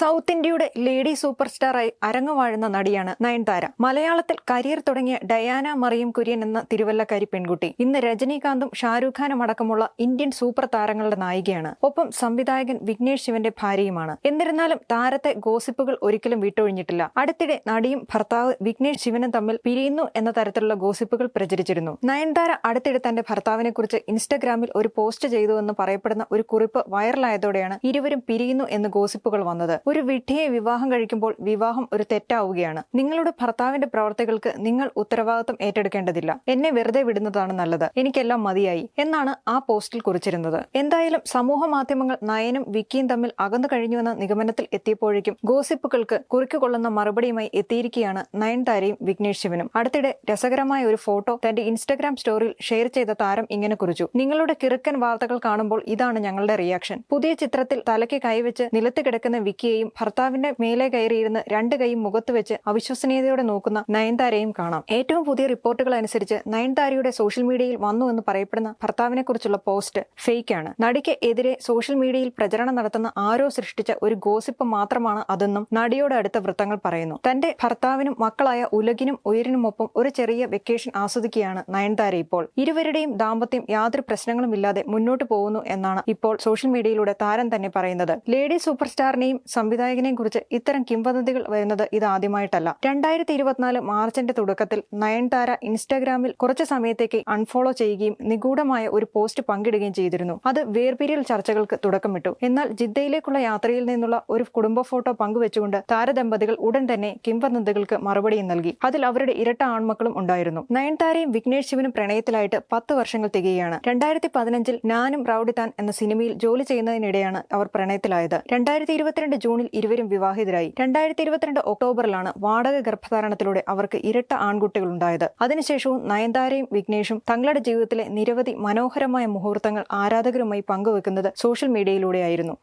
South ഇന്ത്യയുടെ lady super സ്റ്റാറായി അരങ്ങുവാഴുന്ന നടിയാണ് നയൻതാര. മലയാളത്തിൽ കരിയർ തുടങ്ങിയ ഡയാന മറിയം കുര്യൻ എന്ന തിരുവല്ലക്കാരി പെൺകുട്ടി. ഇന്ന് രജനീകാന്തും ഷാരൂഖ് ഖാനും അടക്കമുള്ള ഇന്ത്യൻ സൂപ്പർ താരങ്ങളുടെ നായികയാണ്. ഒപ്പം സംവിധായകൻ വിഘ്നേഷ് ശിവന്റെ ഭാര്യയുമാണ്. എന്നിരുന്നാലും താരത്തെ ഗോസിപ്പുകൾ ഒരിക്കലും വിട്ടൊഴിഞ്ഞിട്ടില്ല. അടുത്തിടെ നടിയും ഭർത്താവ് വിഘ്നേഷ് ശിവനും തമ്മിൽ പിരിയുന്നു എന്ന തരത്തിലുള്ള ഗോസിപ്പുകൾ പ്രചരിച്ചിരുന്നു. നയൻതാര അടുത്തിടെ തന്റെ ഭർത്താവിനെ കുറിച്ച് ഇൻസ്റ്റഗ്രാമിൽ ഒരു പോസ്റ്റ് ചെയ്തുവെന്ന് പറയപ്പെടുന്ന ഒരു കുറിപ്പ് വൈറലായതോടെയാണ് ഇരുവരും പിരിയുന്നു എന്ന് ഗോസിപ്പുകൾ വന്നത്. ഒരു വിഡ്ഢിയെ വിവാഹം കഴിക്കുമ്പോൾ വിവാഹം ഒരു തെറ്റാവുകയാണ്. നിങ്ങളുടെ ഭർത്താവിന്റെ പ്രവർത്തികൾക്ക് നിങ്ങൾ ഉത്തരവാദിത്വം ഏറ്റെടുക്കേണ്ടതില്ല. എന്നെ വെറുതെ വിടുന്നതാണ് നല്ലത്. എനിക്കെല്ലാം മതിയായി എന്നാണ് ആ പോസ്റ്റിൽ കുറിച്ചിരുന്നത്. എന്തായാലും സമൂഹ മാധ്യമങ്ങൾ നയനും വിക്കിയും തമ്മിൽ അകന്നു കഴിഞ്ഞുവെന്ന നിഗമനത്തിൽ എത്തിയപ്പോഴേക്കും ഗോസിപ്പുകൾക്ക് കുറിക്കുകൊള്ളുന്ന മറുപടിയുമായി എത്തിയിരിക്കുകയാണ് നയൻതാരയും വിഘ്നേഷ് ശിവനും. അടുത്തിടെ രസകരമായ ഒരു ഫോട്ടോ തന്റെ ഇൻസ്റ്റഗ്രാം സ്റ്റോറിയിൽ ഷെയർ ചെയ്ത താരം ഇങ്ങനെ കുറിച്ചു. നിങ്ങളുടെ കിറുക്കൻ വാർത്തകൾ കാണുമ്പോൾ ഇതാണ് ഞങ്ങളുടെ റിയാക്ഷൻ. പുതിയ ചിത്രത്തിൽ തലയ്ക്ക് കൈവച്ച് നിലത്ത് കിടക്കുന്ന വിക്കിയെയും ഭർത്താവിന്റെ മേലെ കയറിയിരുന്ന് രണ്ട് കൈയും മുഖത്ത് വെച്ച് അവിശ്വസനീയതയോടെ നോക്കുന്ന നയൻതാരയും കാണാം. ഏറ്റവും പുതിയ റിപ്പോർട്ടുകൾ അനുസരിച്ച് നയൻതാരയുടെ സോഷ്യൽ മീഡിയയിൽ വന്നു എന്ന് പറയപ്പെടുന്ന ഭർത്താവിനെ കുറിച്ചുള്ള പോസ്റ്റ് ഫേക്ക് ആണ്. നടിക്ക് എതിരെ സോഷ്യൽ മീഡിയയിൽ പ്രചരണം നടത്തുന്ന ആരോ സൃഷ്ടിച്ച ഒരു ഗോസിപ്പ് മാത്രമാണ് അതെന്നും നടിയോട് അടുത്ത വൃത്തങ്ങൾ പറയുന്നു. തന്റെ ഭർത്താവിനും മക്കളായ ഉലകിനും ഉയരിനുമൊപ്പം ഒരു ചെറിയ വെക്കേഷൻ ആസ്വദിക്കുകയാണ് നയൻതാര ഇപ്പോൾ. ഇരുവരുടെയും ദാമ്പത്യം യാതൊരു പ്രശ്നങ്ങളും ഇല്ലാതെ മുന്നോട്ട് പോകുന്നു എന്നാണ് ഇപ്പോൾ സോഷ്യൽ മീഡിയയിലൂടെ താരം തന്നെ പറയുന്നത്. ലേഡി സൂപ്പർ സ്റ്റാറിനെയും സംവിധായകനെയും കുറിച്ച് ഇത്തരം കിംവദന്തികൾ വരുന്നത് ഇത് ആദ്യമായിട്ടല്ല രണ്ടായിരത്തി ഇരുപത്തിനാല് മാർച്ചിന്റെ തുടക്കത്തിൽ നയൻതാര ഇൻസ്റ്റാഗ്രാമിൽ കുറച്ച് സമയത്തേക്ക് അൺഫോളോ ചെയ്യുകയും നിഗൂഢമായ ഒരു പോസ്റ്റ് പങ്കിടുകയും ചെയ്തിരുന്നു. അത് വേർപിരിയൽ ചർച്ചകൾക്ക് തുടക്കമിട്ടു. എന്നാൽ ജിദ്ദയിലേക്കുള്ള യാത്രയിൽ നിന്നുള്ള ഒരു കുടുംബ ഫോട്ടോ പങ്കുവെച്ചുകൊണ്ട് താരദമ്പതികൾ ഉടൻ തന്നെ കിംവദന്തികൾക്ക് മറുപടിയും നൽകി. അതിൽ അവരുടെ ഇരട്ട ആൺമക്കളും ഉണ്ടായിരുന്നു. നയൻതാരയും വിഘ്നേഷ് ശിവനും പ്രണയത്തിലായിട്ട് പത്ത് വർഷങ്ങൾ തികയാണ് രണ്ടായിരത്തി പതിനഞ്ചിൽ നാനും റൌഡിത്താൻ എന്ന സിനിമയിൽ ജോലി ചെയ്യുന്നതിനിടെയാണ് അവർ പ്രണയത്തിലായത്. രണ്ടായിരത്തി ഇരുപത്തിരണ്ട് ജൂണിൽ ഇരുവരും വിവാഹിതരായി. രണ്ടായിരത്തി ഇരുപത്തിരണ്ട് ഒക്ടോബറിലാണ് വാടക ഗർഭധാരണത്തിലൂടെ അവർക്ക് ഇരട്ട ആൺകുട്ടികൾ ഉണ്ടായത് അതിനുശേഷവും നയൻതാരയും വിഘ്നേഷും തങ്ങളുടെ ജീവിതത്തിലെ നിരവധി മനോഹരമായ മുഹൂർത്തങ്ങൾ ആരാധകരുമായി പങ്കുവെക്കുന്നത് സോഷ്യൽ മീഡിയയിലൂടെയായിരുന്നു.